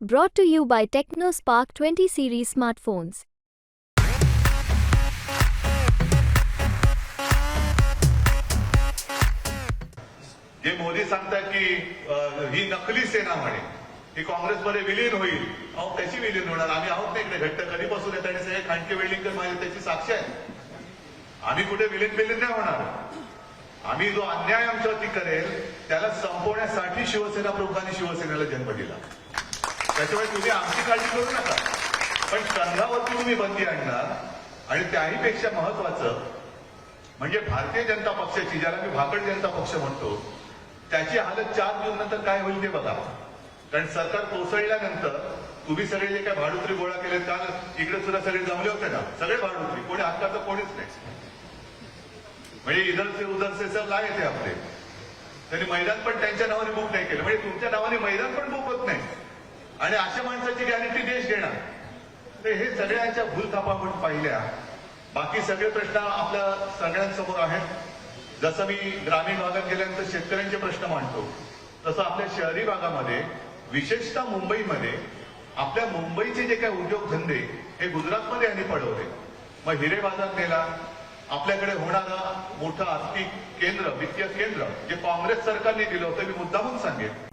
Brought to you by TechnoSpark 20 series smartphones. जे मोदी सांगतात की ही नकली सेना म्हणे. ही काँग्रेसमध्ये विलीन होईल. अहो कशी विलीन होणार? आम्ही आहोत ना इकडे घट्ट. कधीपासून येत आणि सगळे खांडके वेल्डिंगकर माझे त्याची साक्ष आहे. आम्ही कुठे विलीन विलीन नाही होणार? आम्ही जो अन्याय आमच्यावरती करेल त्याला संपवण्यासाठी शिवसेना प्रमुखांनी शिवसेनेला जन्म दिला. त्याच्यामुळे तुम्ही आमची काळजी करू नका. पण संघावरती तुम्ही बंदी आणणार आणि त्याही पेक्षा महत्वाचं म्हणजे भारतीय जनता पक्षाची ज्याला मी भाकड जनता पक्ष म्हणतो त्याची हालत चार जून नंतर काय होईल ते बघा. कारण सरकार कोसळल्यानंतर तुम्ही सगळे जे काय भाडुत्री गोळा केले काल इकडे सुद्धा सगळे जमले होते ना? सगळे भाडुत्री. कोणी हक्काचं कोणीच नाही. म्हणजे इधरचे उधरचे सर लाय ते आपले. त्यांनी मैदान पण त्यांच्या नावाने बुक नाही केलं. म्हणजे तुमच्या नावाने मैदान पण बुक आणि अशा माणसाची गॅरंटी देश घेणार. तर हे सगळ्यांच्या भूलथापा आपण पाहिल्या. बाकी सगळे प्रश्न आपल्या सगळ्यांसमोर आहेत. जसं मी ग्रामीण भागात गेल्यानंतर शेतकऱ्यांचे प्रश्न मांडतो तसं आपल्या शहरी भागामध्ये विशेषतः मुंबईमध्ये आपल्या मुंबईचे जे काही उद्योगधंदे हे गुजरातमध्ये यांनी पडवले. मग हिरे बाजार नेला. आपल्याकडे होणारं मोठं आर्थिक केंद्र वित्तीय केंद्र जे काँग्रेस सरकारने दिलं होतं मी मुद्दामून सांगेन.